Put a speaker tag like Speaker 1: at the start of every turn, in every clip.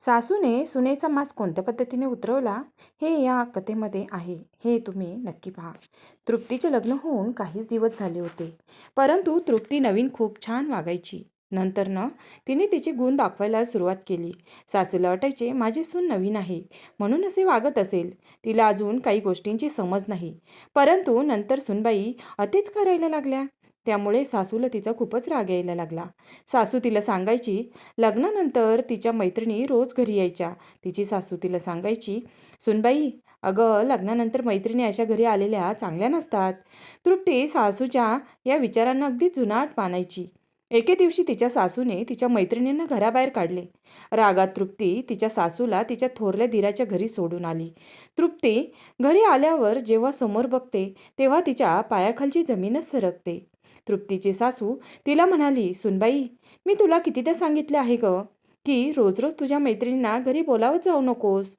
Speaker 1: सासूने सुनेचा मास कोणत्या पद्धतीने उतरवला हे या कथेमध्ये आहे हे तुम्ही नक्की पहा. तृप्तीचे लग्न होऊन काहीच दिवस झाले होते परंतु तृप्ती नवीन खूप छान वागायची. नंतर न तिने तिचे गुण दाखवायला सुरुवात केली. सासूला वाटायचे माझी सून नवीन आहे म्हणून असे वागत असेल. तिला अजून काही गोष्टींची समज नाही. परंतु नंतर सुनबाई अतिच करायला लागल्या. त्यामुळे सासूला तिचा खूपच राग यायला लागला. सासू तिला सांगायची लग्नानंतर तिच्या मैत्रिणी रोज घरी यायच्या. तिची सासू तिला सांगायची सुनबाई अगं लग्नानंतर मैत्रिणी अशा घरी आलेल्या चांगल्या नसतात. तृप्ती सासूच्या या विचारांना अगदी जुनाट मानायची. एके दिवशी तिच्या सासूने तिच्या मैत्रिणींना घराबाहेर काढले. रागात तृप्ती तिच्या सासूला तिच्या थोरल्या दिराच्या घरी सोडून आली. तृप्ती घरी आल्यावर जेव्हा समोर बघते तेव्हा तिच्या पायाखालची जमीनच सरकते. तृप्तीची सासू तिला म्हणाली सुनबाई मी तुला कितीदा सांगितले आहे ग की रोज रोज तुझ्या मैत्रिणींना घरी बोलावत जाऊ नकोस.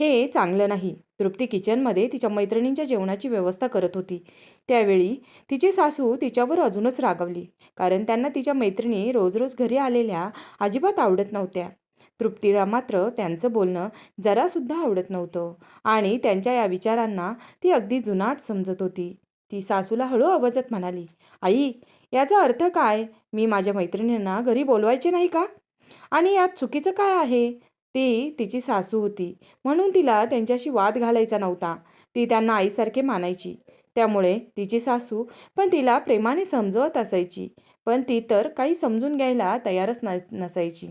Speaker 1: हे चांगलं नाही. तृप्ती किचनमध्ये तिच्या मैत्रिणींच्या जेवणाची व्यवस्था करत होती. त्यावेळी तिची सासू तिच्यावर अजूनच रागवली कारण त्यांना तिच्या मैत्रिणी रोज रोज घरी आलेल्या अजिबात आवडत नव्हत्या. तृप्तीला मात्र त्यांचं बोलणं जरासुद्धा आवडत नव्हतं आणि त्यांच्या या विचारांना ती अगदी जुनाट समजत होती. ती सासूला हळू आवाजात म्हणाली आई याचा अर्थ काय? मी माझ्या मैत्रिणींना घरी बोलवायचे नाही का? आणि यात चुकीचं काय आहे ती तिची सासू होती म्हणून तिला त्यांच्याशी वाद घालायचा नव्हता. ती त्यांना आईसारखे मानायची. त्यामुळे तिची सासू पण तिला प्रेमाने समजवत असायची पण ती तर काही समजून घ्यायला तयारच न नसायची.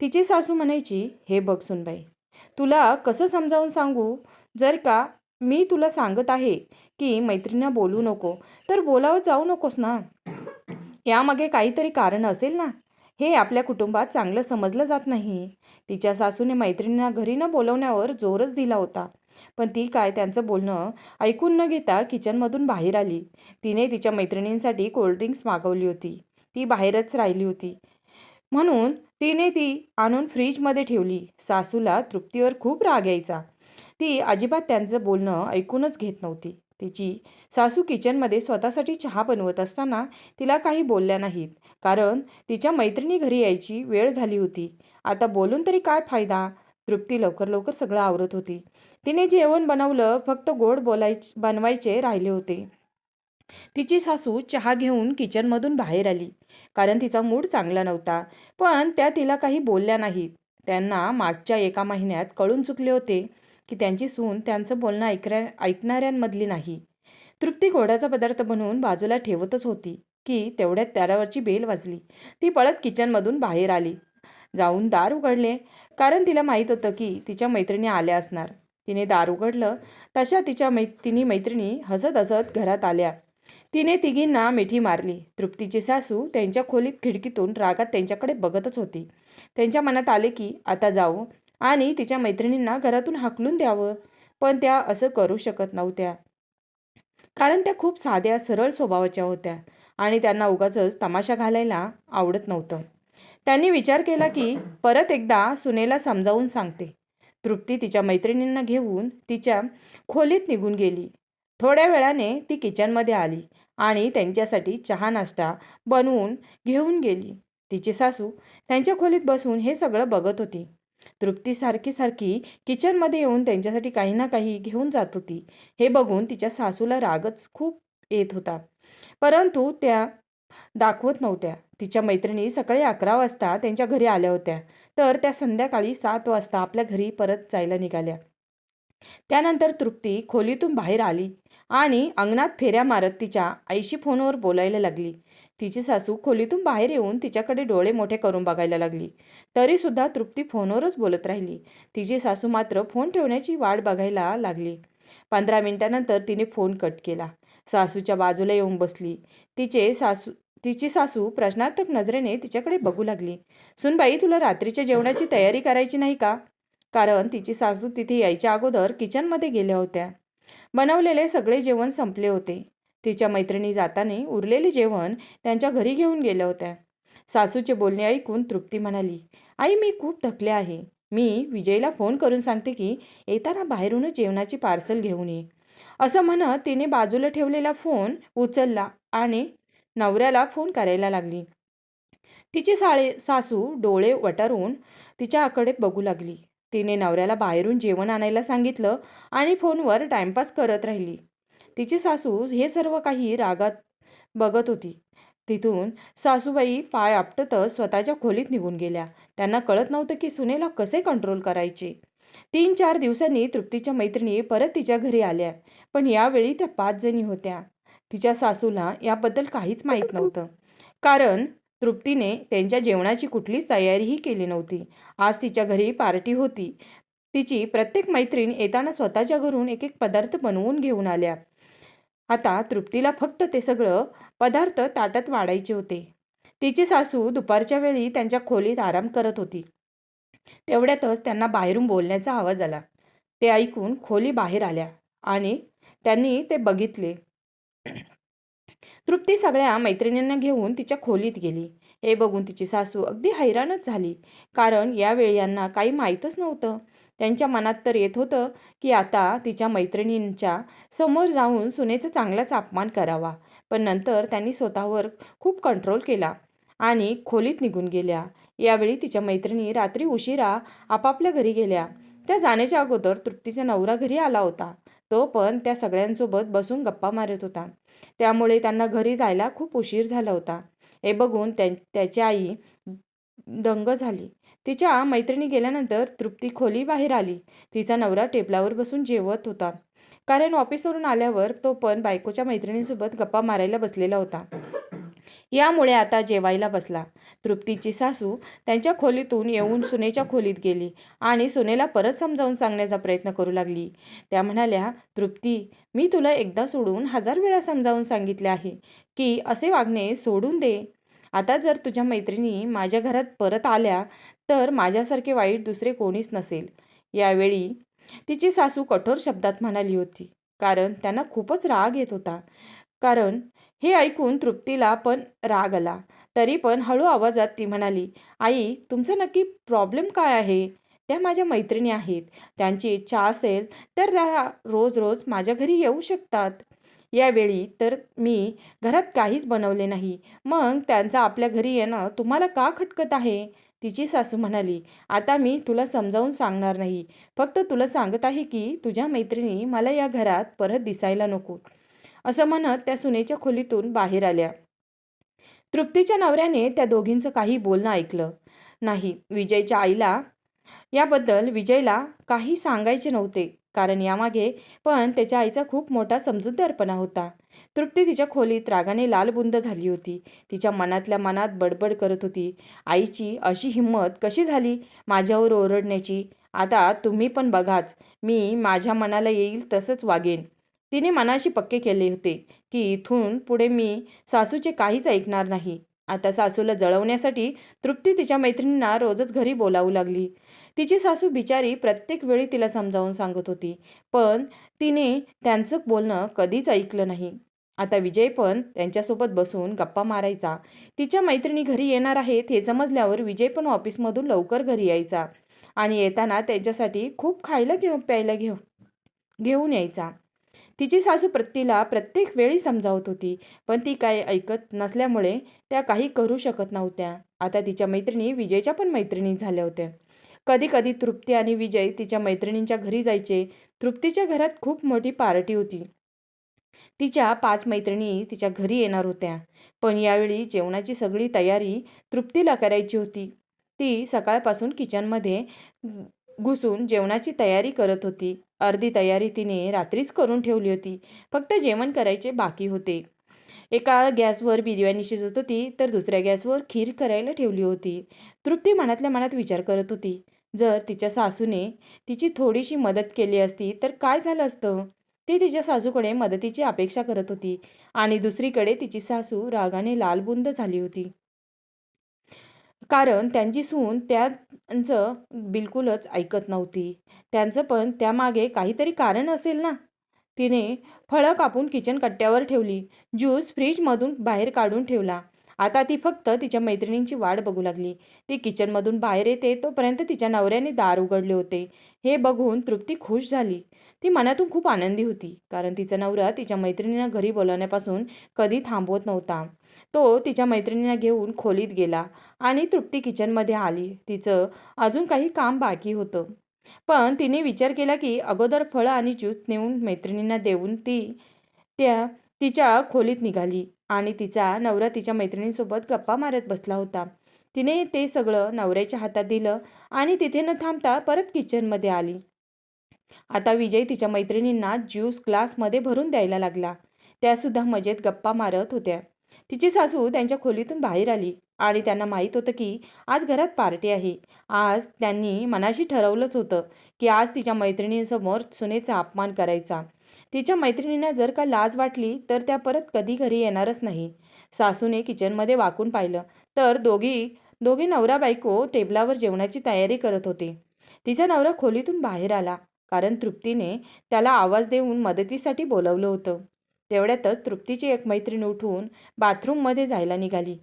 Speaker 1: तिची सासू म्हणायची हे बघ सुनबाई तुला कसं समजावून सांगू? जर का मी तुला सांगत आहे की मैत्रिणींना बोलू नको. तर बोलावं जाऊ नकोस ना. यामागे काहीतरी कारण असेल ना? हे आपल्या कुटुंबात चांगलं समजलं जात नाही. तिच्या सासूने मैत्रिणींना घरी न बोलवण्यावर जोरच दिला होता. पण ती काय त्यांचं बोलणं ऐकून न घेता किचनमधून बाहेर आली. तिने तिच्या मैत्रिणींसाठी कोल्ड्रिंक्स मागवली होती. ती बाहेरच राहिली होती. म्हणून तिने ती आणून फ्रीजमध्ये ठेवली. सासूला तृप्तीवर खूप राग यायचा. ती अजिबात त्यांचं बोलणं ऐकूनच घेत नव्हती. तिची सासू किचनमध्ये स्वतःसाठी चहा बनवत असताना तिला काही बोलल्या नाहीत. कारण तिच्या मैत्रिणी घरी यायची वेळ झाली होती. आता बोलून तरी काय फायदा? तृप्ती लवकर लवकर सगळं आवरत होती. तिने जेवण बनवलं फक्त गोड बोलायच बनवायचे राहिले होते. तिची सासू चहा घेऊन किचनमधून बाहेर आली. कारण तिचा मूड चांगला नव्हता. पण त्या तिला काही बोलल्या नाहीत. त्यांना मागच्या एका महिन्यात कळून चुकले होते. की त्यांची सून त्यांचं बोलणं ऐकऱ्या ऐकणाऱ्यांमधली नाही. तृप्ती घोड्याचा पदार्थ बनवून बाजूला ठेवतच होती की तेवढ्यात त्यारावरची बेल वाजली. ती पळत किचनमधून बाहेर आली. जाऊन दार उघडले कारण तिला माहीत होतं की तिच्या मैत्रिणी आल्या असणार. तिने दार उघडलं तशा तिच्या मै तिन्ही मैत्रिणी हसत हसत घरात आल्या. तिने तिघींना मिठी मारली. तृप्तीची सासू त्यांच्या खोलीत खिडकीतून रागात त्यांच्याकडे बघतच होती. त्यांच्या मनात आले की आता जाऊ. आणि तिच्या मैत्रिणींना घरातून हाकलून द्यावं. पण त्या असं करू शकत नव्हत्या. कारण त्या खूप साध्या सरळ स्वभावाच्या होत्या आणि त्यांना उगाचच तमाशा घालायला आवडत नव्हतं. त्यांनी विचार केला की परत एकदा सुनेला समजावून सांगते. तृप्ती तिच्या मैत्रिणींना घेऊन तिच्या खोलीत निघून गेली. थोड्या वेळाने ती किचनमध्ये आली आणि त्यांच्यासाठी चहा नाश्ता बनवून घेऊन गेली. तिची सासू त्यांच्या खोलीत बसून हे सगळं बघत होती. तृप्ती सारखी सारखी किचनमध्ये येऊन त्यांच्यासाठी काही ना काही घेऊन जात होती. हे बघून तिच्या सासूला रागच खूप येत होता. परंतु त्या दाखवत नव्हत्या. तिच्या मैत्रिणी सकाळी अकरा वाजता त्यांच्या घरी आल्या होत्या. तर त्या संध्याकाळी सात वाजता आपल्या घरी परत जायला निघाल्या. त्यानंतर तृप्ती खोलीतून बाहेर आली आणि अंगणात फेऱ्या मारत तिच्या आईशी फोनवर बोलायला लागली. तिची सासू खोलीतून बाहेर येऊन तिच्याकडे डोळे मोठे करून बघायला लागली. तरीसुद्धा तृप्ती फोनवरच बोलत राहिली. तिची सासू मात्र फोन ठेवण्याची वाट बघायला लागली. पंधरा मिनिटानंतर तिने फोन कट केला. सासूच्या बाजूला येऊन बसली. तिचे सासू तिची सासू प्रश्नार्थक नजरेने तिच्याकडे बघू लागली. सुनबाई तुला रात्रीच्या जेवणाची तयारी करायची नाही का? कारण तिची सासू तिथे यायच्या अगोदर किचनमध्ये गेल्या होत्या. बनवलेले सगळे जेवण संपले होते. तिच्या मैत्रिणी जाताना उरलेले जेवण त्यांच्या घरी घेऊन गेल्या होत्या. सासूचे बोलणे ऐकून तृप्ती म्हणाली आई मी खूप थकले आहे. मी विजयला फोन करून सांगते की येताना बाहेरूनच जेवणाची पार्सल घेऊन ये. असं म्हणत तिने बाजूला ठेवलेला फोन उचलला आणि नवऱ्याला फोन करायला लागली. तिचे साळे सासू डोळे वटारून तिच्याकडे बघू लागली. तिने नवऱ्याला बाहेरून जेवण आणायला सांगितलं आणि फोनवर टाइमपास करत राहिली. तिची सासू हे सर्व काही रागात बघत होती. तिथून सासूबाई पाय आपटतच स्वतःच्या खोलीत निघून गेल्या. त्यांना कळत नव्हतं की सुनेला कसे कंट्रोल करायचे. तीन चार दिवसांनी तृप्तीच्या मैत्रिणी परत तिच्या घरी आल्या पण यावेळी त्या पाच जणी होत्या. तिच्या सासूला याबद्दल काहीच माहीत नव्हतं. कारण तृप्तीने त्यांच्या जेवणाची कुठलीच तयारीही केली नव्हती. आज तिच्या घरी पार्टी होती. तिची प्रत्येक मैत्रीण येताना स्वतःच्या घरून एक एक पदार्थ बनवून घेऊन आल्या. आता तृप्तीला फक्त ते सगळं पदार्थ ताटात वाढायचे होते. तिची सासू दुपारच्या वेळी त्यांच्या खोलीत आराम करत होती. तेवढ्यातच त्यांना बाहेरून बोलण्याचा आवाज आला. ते ऐकून खोली बाहेर आल्या आणि त्यांनी ते बघितले. तृप्ती सगळ्या मैत्रिणींना घेऊन तिच्या खोलीत गेली. हे बघून तिची सासू अगदी हैराणच झाली. कारण यावेळी यांना काही माहीतच नव्हतं. त्यांच्या मनात तर येत होतं की आता तिच्या मैत्रिणींच्या समोर जाऊन सुनेचा चांगलाच अपमान करावा. पण नंतर त्यांनी स्वतःवर खूप कंट्रोल केला आणि खोलीत निघून गेल्या. यावेळी तिच्या मैत्रिणी रात्री उशिरा आपापल्या घरी गेल्या. त्या जाण्याच्या अगोदर तृप्तीचा नवरा घरी आला होता. तो पण त्या सगळ्यांसोबत बसून गप्पा मारत होता. त्यामुळे त्यांना घरी जायला खूप उशीर झाला होता. हे बघून त्या त्याची आई दंग झाली. तिच्या मैत्रिणी गेल्यानंतर तृप्ती खोली बाहेर आली. तिचा नवरा टेबलावर बसून जेवत होता. कारण ऑफिसवरून आल्यावर तो पण बायकोच्या मैत्रिणींसोबत गप्पा मारायला बसलेला होता. यामुळे आता जेवायला बसला. तृप्तीची सासू त्यांच्या खोलीतून येऊन सुनेच्या खोलीत गेली आणि सुनेला परत समजावून सांगण्याचा प्रयत्न करू लागली. त्या म्हणाल्या तृप्ती मी तुला एकदा सोडून हजार वेळा समजावून सांगितले आहे की असे वागणे सोडून दे. आता जर तुझ्या मैत्रिणी माझ्या घरात परत आल्या तर माझ्यासारखे वाईट दुसरे कोणीच नसेल. यावेळी तिची सासू कठोर शब्दात म्हणाली होती. कारण त्यांना खूपच राग येत होता. कारण हे ऐकून तृप्तीला पण राग आला. तरी पण हळू आवाजात ती म्हणाली आई तुमचा नक्की प्रॉब्लेम काय आहे? त्या माझ्या मैत्रिणी आहेत. त्यांची इच्छा असेल तर त्या रोज रोज माझ्या घरी येऊ शकतात. यावेळी तर मी घरात काहीच बनवले नाही. मग त्यांचा आपल्या घरी येणं तुम्हाला का खटकत आहे? तिची सासू म्हणाली आता मी तुला समजावून सांगणार नाही. फक्त तुला सांगत आहे की तुझ्या मैत्रिणी मला या घरात परत दिसायला नको. असं म्हणत त्या सुनेच्या खोलीतून बाहेर आल्या. तृप्तीच्या नवऱ्याने त्या दोघींचं काही बोलणं ऐकलं. नाही विजयच्या आईला याबद्दल विजयला काही सांगायचे नव्हते. कारण यामागे पण त्याच्या आईचा खूप मोठा समजूतदारपणा होता. तृप्ती तिच्या खोलीत रागाने लालबुंद झाली होती. तिच्या मनातल्या मनात बडबड करत होती. आईची अशी हिंमत कशी झाली? माझ्यावर ओरडण्याची. आता तुम्ही पण बघाच. मी माझ्या मनाला येईल तसंच वागेन. तिने मनाशी पक्के केले होते की इथून पुढे मी सासूचे काहीच ऐकणार नाही. आता सासूला जळवण्यासाठी तृप्ती तिच्या मैत्रिणींना रोजच घरी बोलावू लागली. तिची सासू बिचारी प्रत्येक वेळी तिला समजावून सांगत होती. पण तिने त्यांचं बोलणं कधीच ऐकलं नाही. आता विजय पण त्यांच्यासोबत बसून गप्पा मारायचा. तिच्या मैत्रिणी घरी येणार आहेत हे समजल्यावर विजय पण ऑफिसमधून लवकर घरी यायचा आणि येताना त्यांच्यासाठी खूप खायला घेऊन प्यायला घेऊ घेऊन यायचा. तिची सासू प्रत्तीला प्रत्येक वेळी समजावत होती पण ती काय ऐकत नसल्यामुळे त्या काही करू शकत नव्हत्या. आता तिच्या मैत्रिणी विजयच्या पण मैत्रिणी झाल्या होत्या. कधी कधी तृप्ती आणि विजय तिच्या मैत्रिणींच्या घरी जायचे. तृप्तीच्या घरात खूप मोठी पार्टी होती. तिच्या पाच मैत्रिणी तिच्या घरी येणार होत्या. पण यावेळी जेवणाची सगळी तयारी तृप्तीला करायची होती. ती सकाळपासून किचनमध्ये घुसून जेवणाची तयारी करत होती. अर्धी तयारी तिने रात्रीच करून ठेवली होती. फक्त जेवण करायचे बाकी होते. एका गॅसवर बिर्याणी शिजत होती तर दुसऱ्या गॅसवर खीर करायला ठेवली होती. तृप्ती मनातल्या मनात विचार करत होती. जर तिच्या सासूने तिची थोडीशी मदत केली असती तर काय झालं असतं? ती तिच्या सासूकडे मदतीची अपेक्षा करत होती आणि दुसरीकडे तिची सासू रागाने लालबुंद झाली होती. कारण त्यांची सून त्यांचं बिलकुलच ऐकत नव्हती. त्यांचं पण त्यामागे काहीतरी कारण असेल ना? तिने फळं कापून किचन कट्ट्यावर ठेवली ज्यूस फ्रीजमधून बाहेर काढून ठेवला. आता ती फक्त तिच्या मैत्रिणींची वाट बघू लागली. ती किचनमधून बाहेर येते तोपर्यंत तिच्या नवऱ्याने दार उघडले होते. हे बघून तृप्ती खुश झाली. ती मनातून खूप आनंदी होती कारण तिचा नवरा तिच्या मैत्रिणींना घरी बोलवण्यापासून कधी थांबवत नव्हता. तो तिच्या मैत्रिणींना घेऊन खोलीत गेला आणि तृप्ती किचनमध्ये आली. तिचं अजून काही काम बाकी होतं. पण तिने विचार केला की अगोदर फळं आणि ज्यूस नेऊन मैत्रिणींना देऊन ती त्या तिच्या खोलीत निघाली. आणि तिचा नवरा तिच्या मैत्रिणींसोबत गप्पा मारत बसला होता. तिने ते सगळं नवऱ्याच्या हातात दिलं आणि तिथे न थांबता परत किचनमध्ये आली. आता विजय तिच्या मैत्रिणींना ज्यूस ग्लासमध्ये भरून द्यायला लागला. त्यासुद्धा मजेत गप्पा मारत होत्या. तिची सासू त्यांच्या खोलीतून बाहेर आली आणि त्यांना माहीत होतं की आज घरात पार्टी आहे. आज त्यांनी मनाशी ठरवलंच होतं की आज तिच्या मैत्रिणींसमोर सुनेचा अपमान करायचा. तिच्या मैत्रिणींना जर का लाज वाटली तर त्या परत कधी घरी येणारच नाही. सासूने किचनमध्ये वाकून पाहिलं तर दोघी दोघे नवरा बायको टेबलावर जेवणाची तयारी करत होते. तिचा नवरा खोलीतून बाहेर आला कारण तृप्तीने त्याला आवाज देऊन मदतीसाठी बोलवलं होतं. तेवढ्यातच तृप्तीची एक मैत्रीण उठून बाथरूममध्ये जायला निघाली.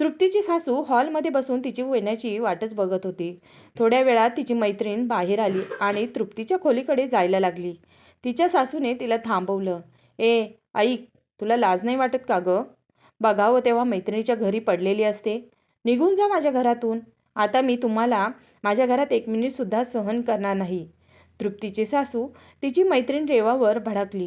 Speaker 1: तृप्तीची सासू हॉलमध्ये बसून तिची येण्याची वाटच बघत होती. थोड्या वेळात तिची मैत्रीण बाहेर आली आणि तृप्तीच्या खोलीकडे जायला लागली. तिच्या सासूने तिला थांबवलं. ए ऐक तुला लाज नाही वाटत का गं? बघावं तेव्हा मैत्रिणीच्या घरी पडलेली असते. निघून जा माझ्या घरातून. आता मी तुम्हाला माझ्या घरात एक मिनिटसुद्धा सहन करणार नाही. तृप्तीची सासू तिची मैत्रीण रेवावर भडकली.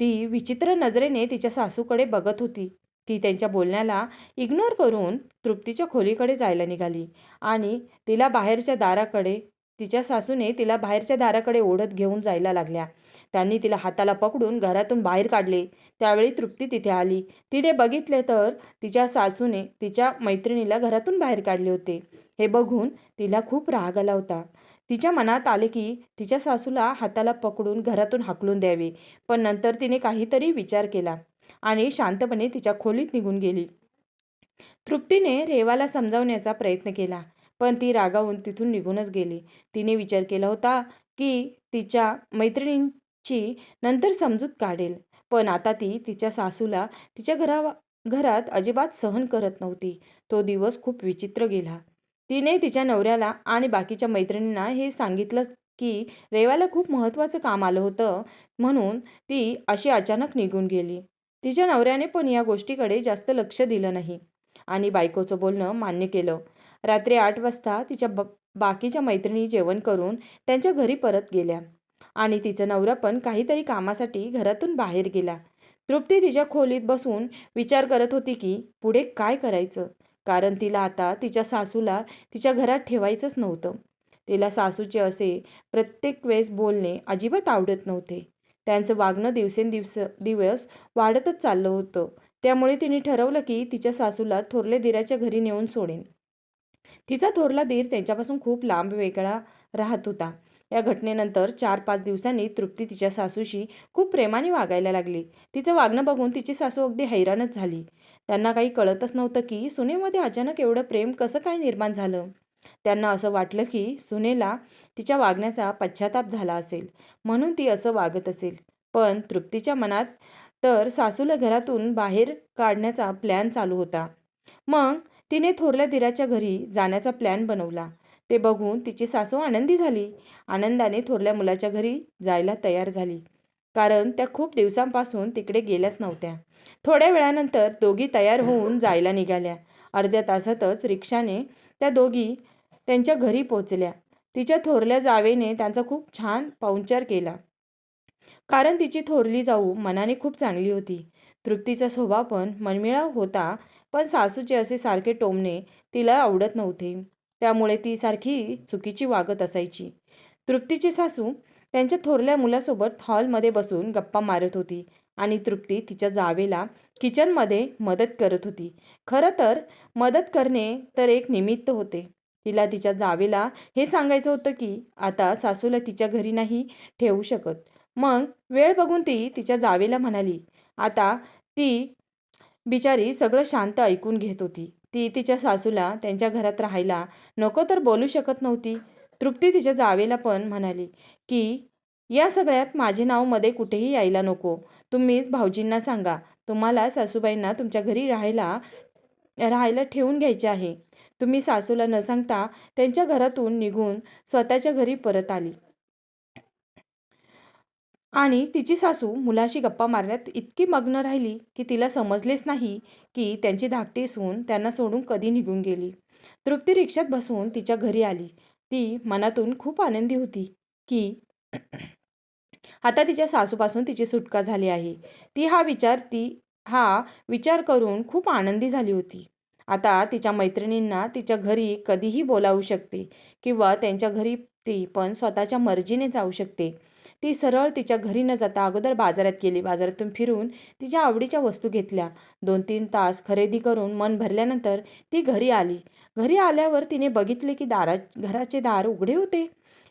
Speaker 1: ती विचित्र नजरेने तिच्या सासूकडे बघत होती. ती त्यांच्या बोलण्याला इग्नोर करून तृप्तीच्या खोलीकडे जायला निघाली. आणि तिला बाहेरच्या दाराकडे तिच्या सासूने तिला बाहेरच्या दाराकडे ओढत घेऊन जायला लागल्या. त्यांनी तिला हाताला पकडून घरातून बाहेर काढले. त्यावेळी तृप्ती तिथे आली. तिने बघितले तर तिच्या सासूने तिच्या मैत्रिणीला घरातून बाहेर काढले होते. हे बघून तिला खूप राग आला होता. तिच्या मनात आले की तिच्या सासूला हाताला पकडून घरातून हाकलून द्यावे. पण नंतर तिने काहीतरी विचार केला. आणि शांतपणे तिच्या खोलीत निघून गेली. तृप्तीने रेवाला समजावण्याचा प्रयत्न केला पण ती रागावून तिथून निघूनच गेली. तिने विचार केला होता की तिच्या मैत्रिणींची नंतर समजूत काढेल पण आता ती तिच्या सासूला तिच्या घरा घरात अजिबात सहन करत नव्हती. तो दिवस खूप विचित्र गेला. तिने तिच्या नवऱ्याला आणि बाकीच्या मैत्रिणींना हे सांगितलं की रेवाला खूप महत्त्वाचं काम आलं होतं म्हणून ती अशी अचानक निघून गेली. तिच्या नवऱ्याने पण या गोष्टीकडे जास्त लक्ष दिलं नाही. आणि बायकोचं बोलणं मान्य केलं. रात्री आठ वाजता तिच्या ब बाकीच्या मैत्रिणी जेवण करून त्यांच्या घरी परत गेल्या. आणि तिचा नवरा पण काहीतरी कामासाठी घरातून बाहेर गेला. तृप्ती तिच्या खोलीत बसून विचार करत होती की पुढे काय करायचं? कारण तिला आता तिच्या सासूला तिच्या घरात ठेवायचंच नव्हतं. तिला सासूचे असे प्रत्येक वेळेस बोलणे अजिबात आवडत नव्हते. त्यांचं वागणं दिवसेंदिवस दिवस वाढतच चाललं होतं. त्यामुळे तिने ठरवलं की तिच्या सासूला थोरले दिराच्या घरी नेऊन सोडेन. तिचा थोरला दीर त्यांच्यापासून खूप लांब वेगळा राहत होता. या घटनेनंतर चार पाच दिवसांनी तृप्ती तिच्या सासूशी खूप प्रेमाने वागायला लागली. तिचं वागणं बघून तिची सासू अगदी हैराणच झाली. त्यांना काही कळतच नव्हतं की सुनेमध्ये अचानक एवढं प्रेम कसं काय निर्माण झालं? त्यांना असं वाटलं की सुनेला तिच्या वागण्याचा पश्चाताप झाला असेल. म्हणून ती असं वागत असेल. पण तृप्तीच्या मनात तर सासूला घरातून बाहेर काढण्याचा प्लॅन चालू होता. मग तिने थोरल्या दिराच्या घरी जाण्याचा प्लॅन बनवला. ते बघून तिची सासू आनंदी झाली. आनंदाने थोरल्या मुलाच्या घरी जायला तयार झाली. कारण त्या खूप दिवसांपासून तिकडे गेल्याच नव्हत्या. थोड्या वेळानंतर दोघी तयार होऊन जायला निघाल्या. अर्ध्या तासातच रिक्षाने त्या दोघी त्यांच्या घरी पोचल्या. तिच्या थोरल्या जावेने त्यांचा खूप छान पाहुणचार केला. कारण तिची थोरली जाऊ मनाने खूप चांगली होती. तृप्तीचा स्वभाव पण मनमिळाव होता पण सासूचे असे सारखे टोमणे तिला आवडत नव्हते. त्यामुळे ती सारखी चुकीची वागत असायची. तृप्तीची सासू त्यांच्या थोरल्या मुलासोबत हॉलमध्ये बसून गप्पा मारत होती आणि तृप्ती तिच्या जावेला किचनमध्ये मदत करत होती. खरं तर मदत करणे तर एक निमित्त होते. तिला तिच्या जावेला हे सांगायचं होतं की आता सासूला तिच्या घरी नाही ठेवू शकत. मग वेळ बघून ती तिच्या जावेला म्हणाली आता ती बिचारी सगळं शांत ऐकून घेत होती. ती तिच्या सासूला त्यांच्या घरात राहायला नको तर बोलू शकत नव्हती. तृप्ती तिच्या जावेला पण म्हणाली की या सगळ्यात माझे नावमध्ये कुठेही यायला नको. तुम्हीच भाऊजींना सांगा. तुम्हाला सासूबाईंना तुमच्या घरी राहायला राहायला ठेवून घ्यायचे आहे. तुम्ही सासूला न सांगता त्यांच्या घरातून निघून स्वतःच्या घरी परत आली. आणि तिची सासू मुलाशी गप्पा मारण्यात इतकी मग्न राहिली की तिला समजलेच नाही की त्यांची धाकटी सून त्यांना सोडून कधी निघून गेली. तृप्ती रिक्षात बसून तिच्या घरी आली. ती मनातून खूप आनंदी होती की आता तिच्या सासूपासून तिची सुटका झाली आहे. ती हा विचार ती हा विचार करून खूप आनंदी झाली होती. आता तिच्या मैत्रिणींना तिच्या घरी कधीही बोलावू शकते किंवा त्यांच्या घरी ती पण स्वतःच्या मर्जीने जाऊ शकते. ती सरळ तिच्या घरी न जाता अगोदर बाजारात गेली. बाजारातून फिरून तिच्या आवडीच्या वस्तू घेतल्या. दोन तीन तास खरेदी करून मन भरल्यानंतर ती घरी आली. घरी आल्यावर तिने बघितले की दारा घराचे दार उघडे होते.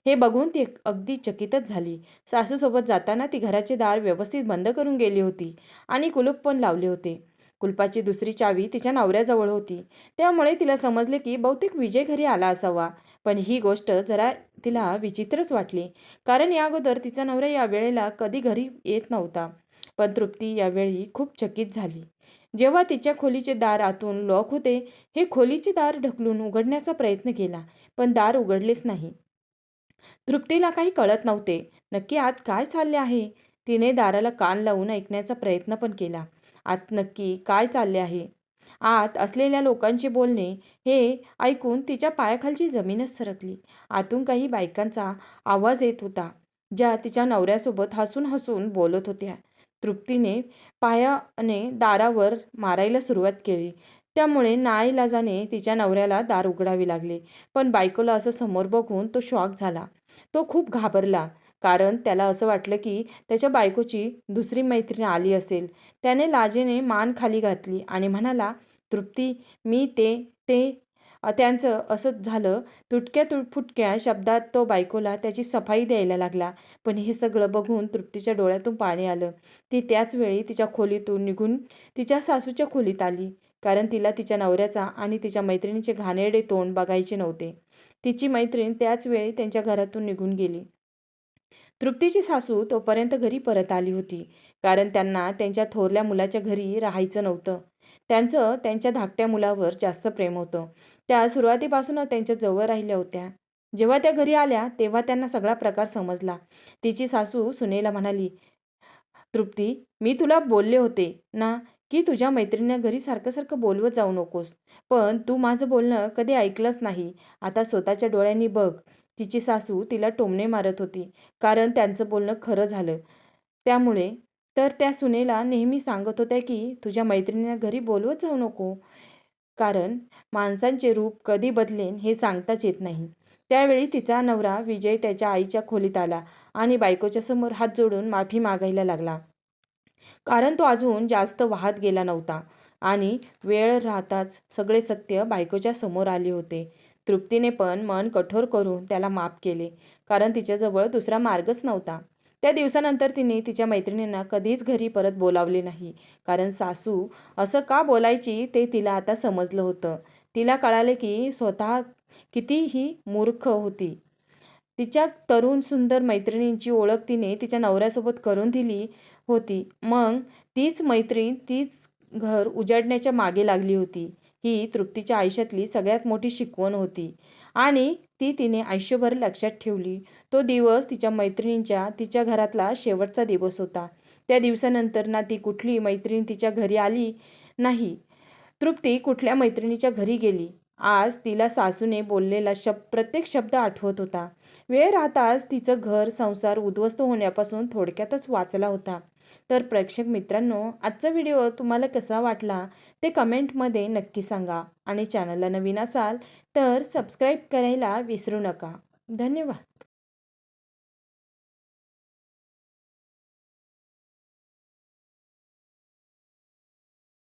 Speaker 1: हे बघून ती अगदी चकितच झाली. सासूसोबत जाताना ती घराचे दार व्यवस्थित बंद करून गेली होती आणि कुलूप पण लावले होते. कुलपाची दुसरी चावी तिच्या नवऱ्याजवळ होती. त्यामुळे तिला समजले की बहुतेक विजय घरी आला असावा. पण ही गोष्ट जरा तिला विचित्रच वाटली. कारण या अगोदर तिचा नवरा या वेळेला कधी घरी येत नव्हता. पण तृप्ती यावेळी खूप चकित झाली. जेव्हा तिच्या खोलीचे दार आतून लॉक होते हे खोलीचे दार ढकलून उघडण्याचा प्रयत्न केला पण दार उघडलेच नाही. तृप्तीला काही कळत नव्हते. नक्की आत काय चालले आहे? तिने दाराला कान लावून ऐकण्याचा प्रयत्न पण केला. आत नक्की काय चालले आहे? आत असलेल्या लोकांचे बोलणे हे ऐकून तिच्या पायाखालची जमीनच सरकली. आतून काही बायकांचा आवाज येत होता ज्या तिच्या नवऱ्यासोबत हसून हसून बोलत होत्या. तृप्तीने पायाने दारावर मारायला सुरुवात केली. त्यामुळे नाईलाजाने तिच्या नवऱ्याला दार उघडावे लागले. पण बायकोला असं समोर बघून तो शॉक झाला. तो खूप घाबरला. कारण त्याला असं वाटलं की त्याच्या बायकोची दुसरी मैत्रीण आली असेल. त्याने लाजेने मान खाली घातली आणि म्हणाला तृप्ती मी ते ते त्यांचं असंच झालं. तुटक्या तुट फुटक्या शब्दात तो बायकोला त्याची सफाई द्यायला लागला. पण हे सगळं बघून तृप्तीच्या डोळ्यातून पाणी आलं. ती त्याच वेळी तिच्या खोलीतून निघून तिच्या सासूच्या खोलीत आली. कारण तिला तिच्या नवऱ्याचा आणि तिच्या मैत्रिणीचे घाणेरडे तोंड बघायचे नव्हते. तिची मैत्रीण त्याच वेळी त्यांच्या घरातून निघून गेली. तृप्तीची सासू तोपर्यंत घरी परत आली होती. कारण त्यांना त्यांच्या थोरल्या मुलाच्या घरी राहायचं नव्हतं. त्यांचं त्यांच्या धाकट्या मुलावर जास्त प्रेम होतं. त्या सुरुवातीपासूनच त्यांच्या जवळ राहिल्या होत्या. जेव्हा त्या घरी आल्या तेव्हा त्यांना सगळा प्रकार समजला. तिची सासू सुनेला म्हणाली तृप्ती मी तुला बोलले होते ना की तुझ्या मैत्रिणींना घरी सारखं सारखं बोलवत जाऊ नकोस. पण तू माझं बोलणं कधी ऐकलंच नाही. आता स्वतःच्या डोळ्यांनी बघ. तिची सासू तिला टोमणे मारत होती कारण त्यांचं बोलणं खरं झालं. त्यामुळे तर त्या सुनेला नेहमी सांगत होत्या की तुझ्या मैत्रिणींना घरी बोलवत जाऊ नको कारण माणसांचे रूप कधी बदलेन हे सांगताच येत नाही. त्यावेळी तिचा नवरा विजय त्याच्या आईच्या खोलीत आला आणि बायकोच्या समोर हात जोडून माफी मागायला लागला. कारण तो अजून जास्त वाहत गेला नव्हता आणि वेळ राहताच सगळे सत्य बायकोच्या समोर आले होते. तृप्तीने पण मन कठोर करून त्याला माफ केले कारण तिच्याजवळ दुसरा मार्गच नव्हता. त्या दिवसानंतर तिने तिच्या मैत्रिणींना कधीच घरी परत बोलावले नाही कारण सासू असं का बोलायची ते तिला आता समजलं होतं. तिला कळाले की स्वतः कितीही मूर्ख होती. तिच्या तरुण सुंदर मैत्रिणींची ओळख तिने तिच्या नवऱ्यासोबत करून दिली होती. मग तीच मैत्रीण तीच घर उजाडण्याच्या मागे लागली होती. ही तृप्तीच्या आयुष्यातली सगळ्यात मोठी शिकवण होती. आणि ती तिने आयुष्यभर लक्षात ठेवली. तो दिवस तिच्या मैत्रिणींच्या तिच्या घरातला शेवटचा दिवस होता. त्या दिवसानंतर ना ती कुठली मैत्रीण तिच्या घरी आली नाही. तृप्ती कुठल्या मैत्रिणीच्या घरी गेली. आज तिला सासूने बोललेला शब प्रत्येक शब्द आठवत होता. वेळ राहताच तिचं घर संसार उद्ध्वस्त होण्यापासून थोडक्यातच वाचला होता. तर प्रेक्षक मित्रांनो आजचा व्हिडिओ तुम्हाला कसा वाटला? ते कमेंटमध्ये नक्की सांगा आणि चॅनलला नवीन असाल तर सबस्क्राईब करायला विसरू नका. धन्यवाद.